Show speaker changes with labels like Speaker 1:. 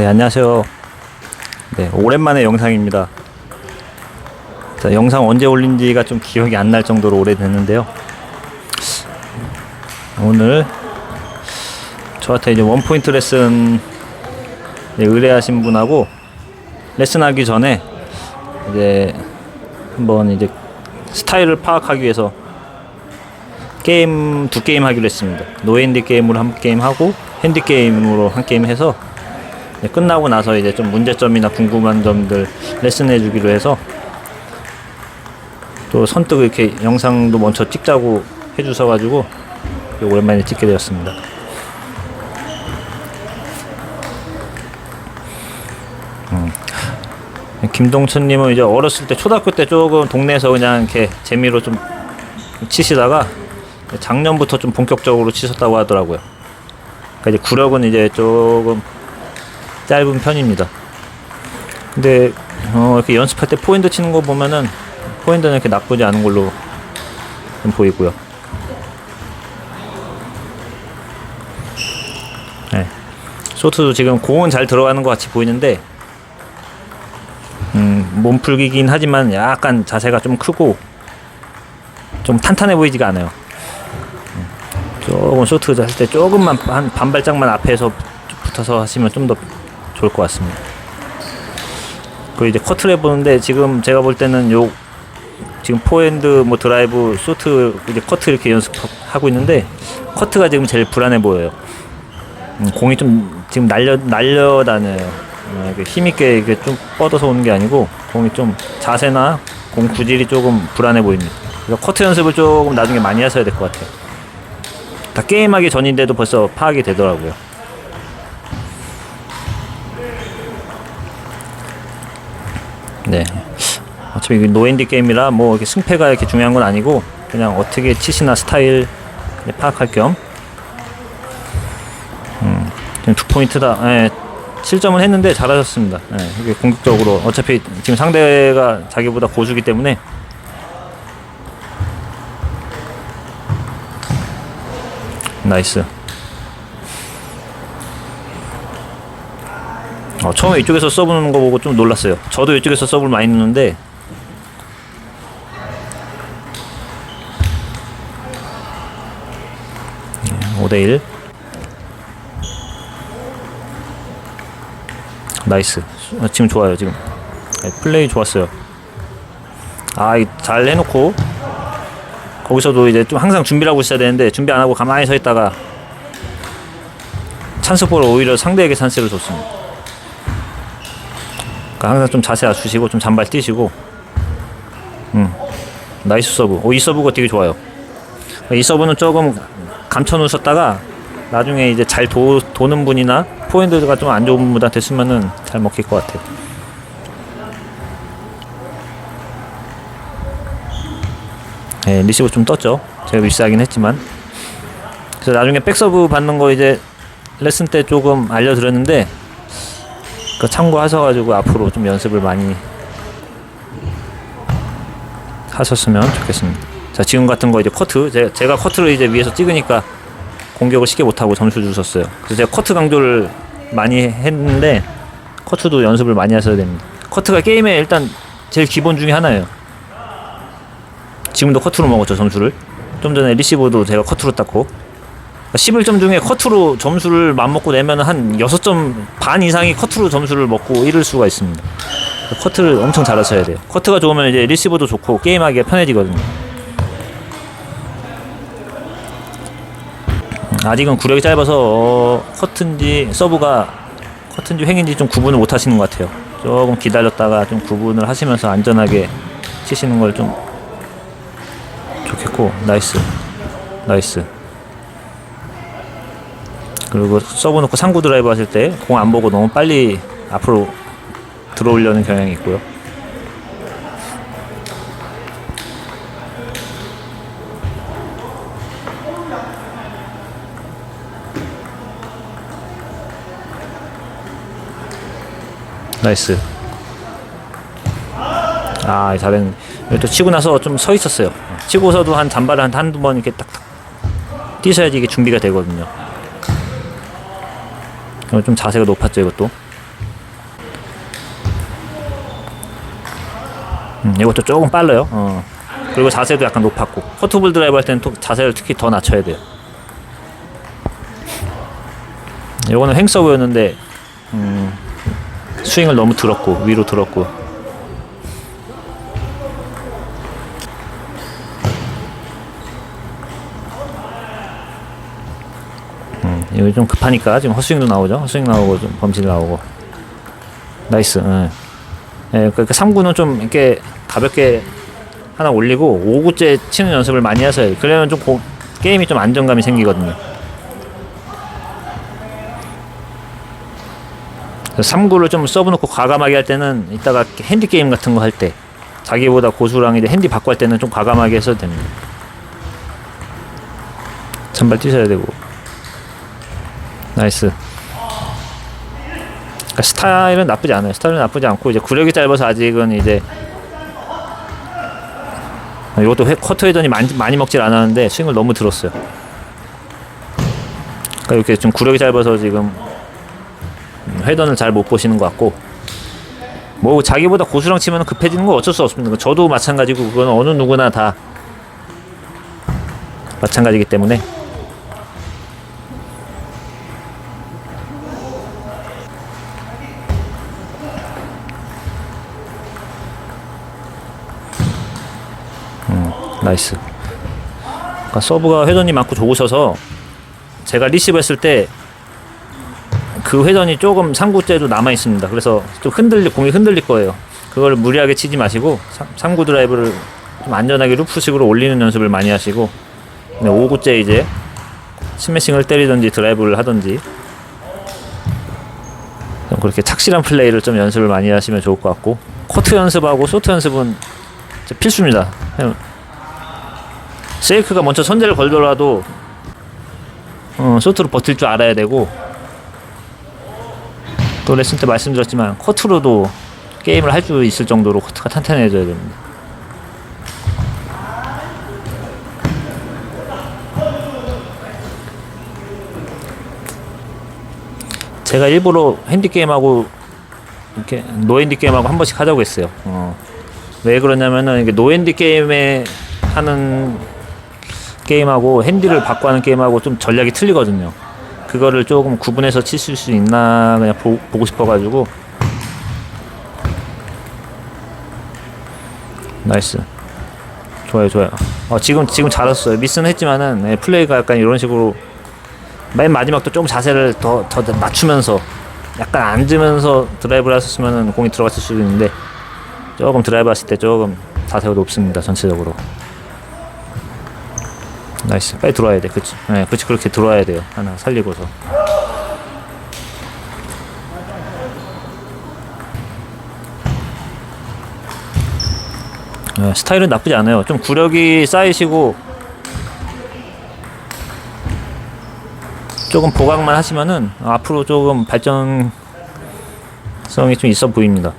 Speaker 1: 네, 안녕하세요. 네, 오랜만에 영상입니다. 자, 영상 언제 올린지가 좀 기억이 안 날 정도로 오래됐는데요. 오늘 저한테 이제 원포인트 레슨 네, 의뢰하신 분하고 레슨하기 전에 이제 한번 이제 스타일을 파악하기 위해서 게임 두 게임 하기로 했습니다. 노핸디 게임으로 한 게임 하고 핸디 게임으로 한 게임 해서 네, 끝나고 나서 이제 좀 문제점이나 궁금한 점들 레슨 해 주기로 해서 또 선뜻 이렇게 영상도 먼저 찍자고 해주셔가지고 오랜만에 찍게 되었습니다. 음. 김동천님은 이제 어렸을 때 초등학교 때 조금 동네에서 그냥 이렇게 재미로 좀 치시다가 작년부터 좀 본격적으로 치셨다고 하더라고요. 그러니까 이제 구력은 이제 조금 짧은 편입니다. 근데 어, 이렇게 연습할 때 포핸드 치는 거 보면은 포핸드는 이렇게 나쁘지 않은 걸로 좀 보이고요. 네. 소트도 지금 공은 잘 들어가는 것 같이 보이는데 음, 몸풀기긴 하지만 약간 자세가 좀 크고 좀 탄탄해 보이지가 않아요. 음, 조금 쇼트 할 때 조금만 한 반발짝만 앞에서 붙어서 하시면 좀 더 좋을 것 같습니다. 그리고 이제 커트를 해보는데 지금 제가 볼 때는 요 지금 포핸드 뭐 드라이브 쇼트 이제 커트 이렇게 연습하고 있는데 커트가 지금 제일 불안해 보여요. 음, 공이 좀 지금 날려 날려 다녀요. 어, 이렇게 힘있게 이렇게 좀 뻗어서 오는 게 아니고 공이 좀 자세나 공 구질이 조금 불안해 보입니다. 그래서 커트 연습을 조금 나중에 많이 하셔야 될 것 같아요. 다 게임하기 전인데도 벌써 파악이 되더라고요. 네. 어차피 노엔디 게임이라 뭐 이렇게 승패가 이렇게 중요한 건 아니고 그냥 어떻게 치시나 스타일 파악할 겸 음, 지금 두 포인트다. 예, 7점은 했는데 잘하셨습니다. 예, 이게 공격적으로 어차피 지금 상대가 자기보다 고수기 때문에 나이스. 어, 처음에 이쪽에서 써보는 거 보고 좀 놀랐어요. 저도 이쪽에서 서브를 많이 넣는데. 네, 5대1 나이스. 아, 지금 좋아요 지금. 네, 플레이 좋았어요. 아잘 해놓고. 거기서도 이제 좀 항상 준비를 하고 있어야 되는데 준비 안 하고 가만히 서 있다가 찬스볼 오히려 상대에게 찬스를 줬습니다 그러니까 항상 좀 자세 낮추시고 좀 잔발 뛰시고. 음. 나이스 서브. 오 이 서브가 되게 좋아요. 이 서브는 조금 감춰 놓으셨다가 나중에 이제 잘 도, 도는 분이나 포핸드가 좀 안 좋은 분한테 쓰면은 잘 먹힐 것 같아요. 네, 리시브 좀 떴죠? 제가 미스하긴 했지만. 그래서 나중에 백서브 받는 거 이제 레슨 때 조금 알려드렸는데 그 참고하셔가지고 앞으로 좀 연습을 많이 하셨으면 좋겠습니다. 자 지금 같은 거 이제 커트 제, 제가 커트를 이제 위에서 찍으니까 공격을 쉽게 못하고 점수 주셨어요. 그래서 제가 커트 강조를 많이 했는데 커트도 연습을 많이 하셔야 됩니다. 커트가 게임에 일단 제일 기본 중에 하나예요. 지금도 커트로 먹었죠 점수를. 좀 전에 리시브도 제가 커트로 땄고 11점 중에 커트로 점수를 맘먹고 내면 한 6점 반 이상이 커트로 점수를 먹고 이럴 수가 있습니다. 커트를 엄청 잘하셔야 돼요. 커트가 좋으면 이제 리시브도 좋고 게임하기가 편해지거든요. 음, 아직은 구력이 짧아서 어, 커트인지 서브가 커트인지 횡인지 좀 구분을 못 하시는 것 같아요. 조금 기다렸다가 좀 구분을 하시면서 안전하게 치시는 걸 좀 좋겠고 나이스 나이스 그리고 서브 놓고 상구 드라이브 하실 때 공 안 보고 너무 빨리 앞으로 들어오려는 경향이 있고요. 나이스. 아, 잘했네. 또 치고 나서 좀 서 있었어요. 치고서도 한 잔발을 한 한두 번 이렇게 딱딱 뛰셔야지 이게 준비가 되거든요. 좀 자세가 높았죠 이것도? 음, 이것도 조금 빨라요. 어. 그리고 자세도 약간 높았고. 커트볼 드라이브 할 때는 자세를 특히 더 낮춰야 돼요. 이거는 횡서브였는데 음, 스윙을 너무 들었고 위로 들었고. 음, 이거 좀 급하니까 지금 헛스윙도 나오죠. 헛스윙 나오고 좀 범실 나오고 나이스. 예. 예, 그러니까 3구는 좀 이렇게 가볍게 하나 올리고 5구째 치는 연습을 많이 하셔야. 그러면 좀 고- 게임이 좀 안정감이 생기거든요. 3구를 좀 서브 놓고 과감하게 할 때는 이따가 핸디 게임 같은 거 할 때 자기보다 고수랑 이제 핸디 바꿔 할 때는 좀 과감하게 해도 됩니다. 찬발 뛰셔야 되고 나이스. 그러니까 스타일은 나쁘지 않아요. 스타일은 나쁘지 않고 이제 구력이 짧아서 아직은 이제 이것도 회, 회전이 많이, 많이 먹질 않았는데 스윙을 너무 들었어요. 그러니까 이렇게 좀 구력이 짧아서 지금 음, 회전을 잘 못 보시는 것 같고 뭐 자기보다 고수랑 치면 급해지는 건 어쩔 수 없습니다. 저도 마찬가지고 그건 어느 누구나 다 마찬가지기 때문에 나이스. 그러니까 서브가 회전이 많고 좋으셔서 제가 리시브 했을 때 그 회전이 조금 상구째도 남아 있습니다. 그래서 좀 흔들리 공이 흔들릴 거예요. 그걸 무리하게 치지 마시고 상- 상구 드라이브를 좀 안전하게 루프식으로 올리는 연습을 많이 하시고 네, 5구째 이제 스매싱을 때리든지 드라이브를 하든지 좀 그렇게 착실한 플레이를 좀 연습을 많이 하시면 좋을 것 같고 코트 연습하고 소트 연습은 필수입니다. 세이크가 먼저 선제를 걸더라도 어, 쇼트로 버틸 줄 알아야 되고 또 레슨 때 말씀드렸지만 커트로도 게임을 할 수 있을 정도로 커트가 탄탄해져야 됩니다. 제가 일부러 핸디 게임하고 이렇게 노핸디 게임하고 한 번씩 하자고 했어요. 어. 왜 그러냐면은 이게 노핸디 게임에 하는 게임하고 핸디를 바꿔 하는 게임하고 좀 전략이 틀리거든요. 그거를 조금 구분해서 치실 수 있나 그냥 보, 보고 싶어가지고. 나이스. 좋아요 좋아요. 어, 지금 지금 잘했어요. 미스는 했지만은 네, 플레이가 약간 이런 식으로 맨 마지막도 좀 자세를 더, 더 맞추면서 약간 앉으면서 드라이브를 하셨으면 공이 들어갔을 수도 있는데 조금 드라이브 하실 때 조금 자세가 높습니다 전체적으로 나이스. 빨리 들어와야 돼. 그치? 네 그치. 그렇게 들어와야 돼요. 하나 살리고서. 네, 스타일은 나쁘지 않아요. 좀 구력이 쌓이시고 조금 보강만 하시면은 앞으로 조금 발전성이 좀 있어 보입니다